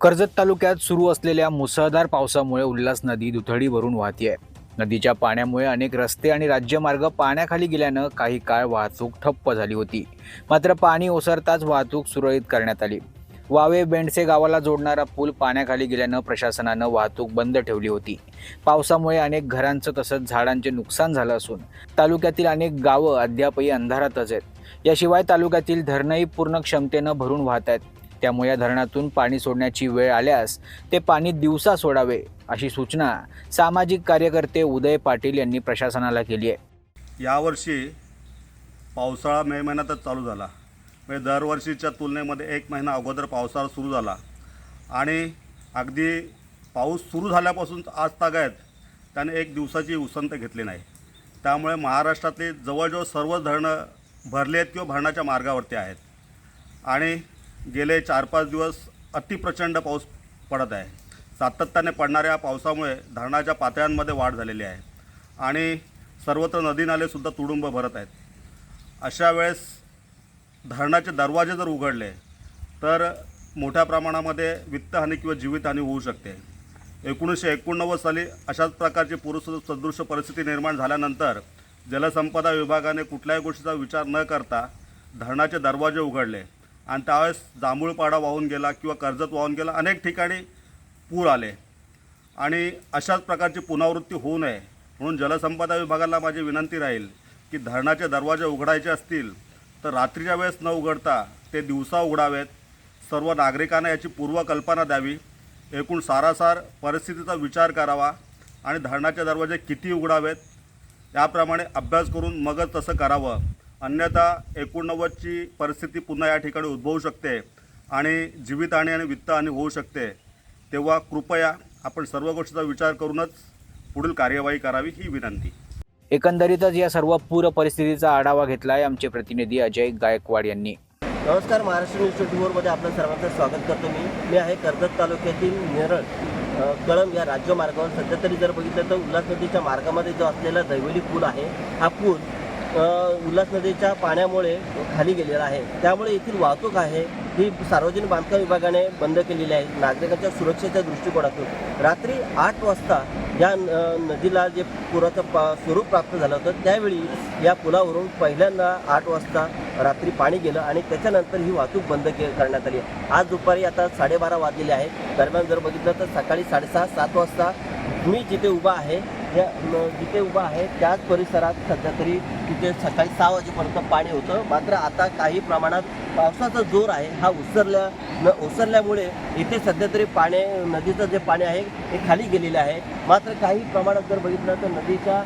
कर्जत तालुक्यात सुरू असलेल्या मुसळधार पावसामुळे उल्हास नदी दुथडी भरून वाहतीये नदीच्या पाण्यामुळे अनेक रस्ते आणि राज्यमार्ग पाण्याखाली गेल्यानं काही काळ वाहतूक ठप्प झाली होती. मात्र पाणी ओसरताच वाहतूक सुरळीत करण्यात आली. वावे बेंडसे गावाला जोडणारा पूल पाण्याखाली गेल्यानं प्रशासनानं वाहतूक बंद ठेवली होती. पावसामुळे अनेक घरांचं तसंच झाडांचे नुकसान झालं असून तालुक्यातील अनेक गावं अद्यापही अंधारातच आहेत. याशिवाय तालुक्यातील धरणंही पूर्ण क्षमतेनं भरून वाहत आहेत. त्यामुळे या धरणातून पाणी सोडण्याची वेळ आल्यास ते पाणी दिवसा सोडावे अशी सूचना सामाजिक कार्यकर्ते उदय पाटील यांनी प्रशासनाला केली आहे. यावर्षी पावसाळा मे महिन्यातच चालू झाला. म्हणजे दरवर्षीच्या तुलनेमध्ये एक महिना अगोदर पावसाळा सुरू झाला. आणि अगदी पाऊस सुरू झाल्यापासून आज तागायत त्याने एक दिवसाची उसंत घेतली नाही. त्यामुळे महाराष्ट्रातली जवळजवळ सर्व धरणं भरली आहेत किंवा भरण्याच्या मार्गावरती आहेत. आणि गेले चार पाच दिवस अतिप्रचंड पाऊस पडत आहे. सातत्याने पडणाऱ्या पावसामुळे धरणाच्या पातळ्यांमध्ये वाढ झालेली आहे आणि सर्वत्र नदी नालेसुद्धा तुडुंब भरत आहेत. अशा वेळेस धरणाचे दरवाजे जर उघडले तर मोठ्या प्रमाणामध्ये वित्तहानी किंवा जीवितहानी होऊ शकते. एकोणीसशे एकोणनव्वद साली अशाच प्रकारची पुरुषसदृश परिस्थिती निर्माण झाल्यानंतर जलसंपदा विभागाने कुठल्याही गोष्टीचा विचार न करता धरणाचे दरवाजे उघडले. आणि त्यावेळेस जांभूळपाडा वाहून गेला किंवा कर्जत वाहून गेला अनेक ठिकाणी पूर आले. आणि अशाच प्रकारची पुनरावृत्ती होऊ नये. म्हणून जलसंपदा विभागाला माझी विनंती राहील की धरणाचे दरवाजे उघडायचे असतील तर रात्रीच्या वेळेस न उघडता ते दिवसा उघडावेत. सर्व नागरिकांना याची पूर्वकल्पना द्यावी. एकूण सारासार परिस्थितीचा विचार करावा आणि धरणाचे दरवाजे किती उघडावेत याप्रमाणे अभ्यास करून मगच तसं करावं. अन्यथा एकोणनव्वदची परिस्थिती पुन्हा या ठिकाणी उद्भवू शकते आणि जीवितहानी आणि वित्तहानी होऊ शकते. तेव्हा कृपया आपण सर्व गोष्टीचा विचार करूनच पुढील कार्यवाही करावी ही विनंती. एकंदरीतच या सर्व पूर परिस्थितीचा आढावा घेतलाय आमचे प्रतिनिधी अजय गायकवाड यांनी. नमस्कार महाराष्ट्र न्यूज ट्वेंटी फोरमध्ये आपलं सर्वांचं स्वागत करतो मी. मी आहे कर्जत तालुक्यातील नेरळ अ, कळंब या राज्यमार्गावर सध्या तरी जर बघितलं तर उल्हास नदीच्या मार्गामध्ये जो असलेला दैवली पूल आहे हा पूल उल्हास नदीच्या पाण्यामुळे खाली गेलेला आहे. त्यामुळे येथील वाहतूक आहे ही सार्वजनिक बांधकाम विभागाने बंद केलेली आहे. नागरिकांच्या सुरक्षेच्या दृष्टिकोनातून रात्री आठ वाजता या न- नदीला जे पुराचं पा स्वरूप प्राप्त झालं होतं त्यावेळी या पुलावरून पहिल्यांदा आठ वाजता रात्री पाणी गेलं आणि त्याच्यानंतर ही वाहतूक बंद के करण्यात आली. आज दुपारी आता साडेबारा वाजलेले आहेत. दरम्यान जर बघितलं तर सकाळी साडेसहा सात वाजता मी जिथे उभा आहे या न- जिथे उभा आहे त्याच परिसरात सध्या तरी तिथे सकाळी सहा वाजेपर्यंत पाणी होतं. मात्र आता काही प्रमाणात पावसाचा जोर आहे. हा उसरल्या न ओसरल्यामुळे इथे सध्या तरी पाणी नदीचं जे पाणी आहे हे खाली गेलेले आहे. मात्र काही प्रमाणात जर बघितलं तर नदीचा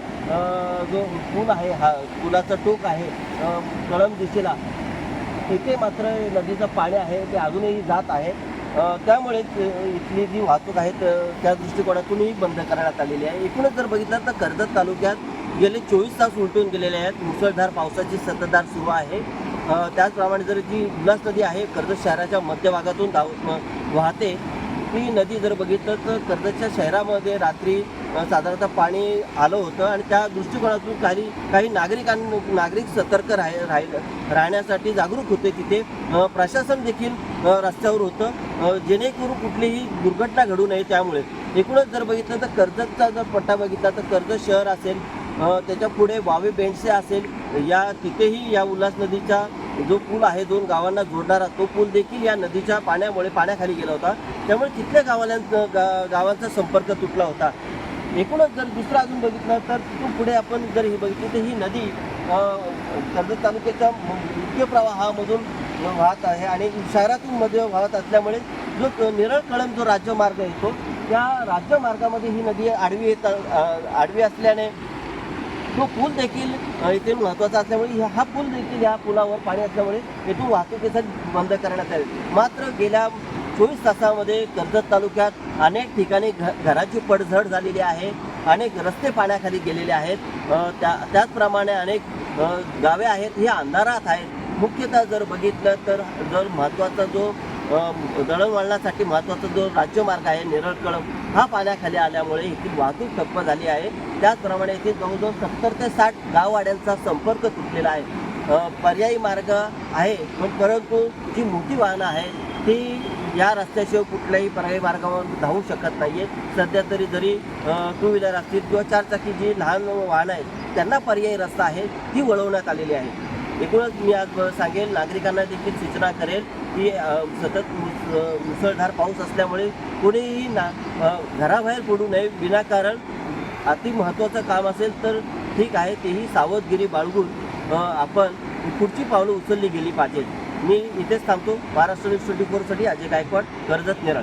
जो पूल आहे हा पुलाचा टोक आहे कळम दिशेला तिथे मात्र नदीचं पाणी आहे ते अजूनही जात आहे. त्यामुळे इथली जी वाहतूक आहे त्या दृष्टिकोनातूनही बंद करण्यात आलेली आहे. एकूणच जर बघितलं तर कर्जत तालुक्यात गेले चोवीस तास उलटून गेलेले आहेत. मुसळधार पावसाची सततधार सुरू आहे. त्याचप्रमाणे जर जी उल्हास नदी आहे कर्जत शहराच्या मध्यभागातून धाव म- वाहते. ती नदी जर बघितलं तर कर्जतच्या शहरामध्ये रात्री साधारणतः पाणी आलं होतं आणि त्या दृष्टिकोनातून काही काही नागरिकां नागरिक सतर्क राह राहिलं राहण्यासाठी जागरूक होते तिथे. प्रशासन देखील रस्त्यावर होतं. जेणेकरून कुठलीही दुर्घटना घडू नये त्यामुळे. एकूणच जर बघितलं तर कर्जतचा जर पट्टा बघितला तर कर्जत शहर असेल त्याच्या पुढे वावे बेंडसे असेल या तिथेही या उल्हास नदीचा जो पूल आहे दोन गावांना जोडणारा तो पूल देखील या नदीच्या पाण्यामुळे पाण्याखाली गेला होता. त्यामुळे तिथल्या गावाला गा गावांचा संपर्क तुटला होता. एकूणच जर दुसरं अजून बघितलं तर तिथून पुढे आपण जर ही बघितली तर ही नदी कर्जत तालुक्याच्या मुख्य प्रवाहामधून वाहत आहे आणि शहरातून मध्ये वाहत असल्यामुळे जो निरळ कळम जो राज्यमार्ग येतो त्या राज्यमार्गामध्ये ही नदी आडवी येत आडवी असल्याने तो पूल देखील इथे महत्त्वाचा असल्यामुळे हा पूल देखील या पुलावर पाणी असल्यामुळे येथून वाहतुकीसाठी बंद करण्यात आले. मात्र गेल्या चोवीस तासामध्ये कर्जत तालुक्यात अनेक ठिकाणी घ घराची पडझड झालेली आहे. अनेक रस्ते पाण्याखाली गेलेले आहेत. त्या त्याचप्रमाणे अनेक गावे आहेत. ही अंधारात आहेत. मुख्यतः जर बघितलं तर जर महत्त्वाचा जो दळणवळणासाठी महत्त्वाचा जो राज्यमार्ग आहे नेरळ कळंब हा पाण्याखाली आल्यामुळे येथील वाहतूक ठप्प झाली आहे. त्याचप्रमाणे इथे जवळजवळ सत्तर ते साठ गाववाड्यांचा संपर्क तुटलेला आहे. पर्यायी मार्ग आहे पण परंतु जी मोठी वाहनं आहेत ती या रस्त्याशिवाय कुठल्याही पर्यायी मार्गावर धावू शकत नाही आहे सध्या तरी जरी टू व्हीलर असतील किंवा चारचाकी जी लहान वाहनं आहेत त्यांना पर्यायी रस्ता आहे ती वळवण्यात आलेली आहे. एकूणच मी आज सांगेल नागरिकांना देखील सूचना करेल की सतत मुस- मुसळधार पाऊस असल्यामुळे कोणीही ना घराबाहेर पडू नये. विनाकारण अति महत्त्वाचं काम असेल तर ठीक आहे तेही सावधगिरी बाळगून आपण पुढची पावलं उचलली गेली पाहिजेत. मी इथेच थांबतो. महाराष्ट्र न्यूज ट्वेंटी फोरसाठी अजय गायकवाड कर्जत नेरळ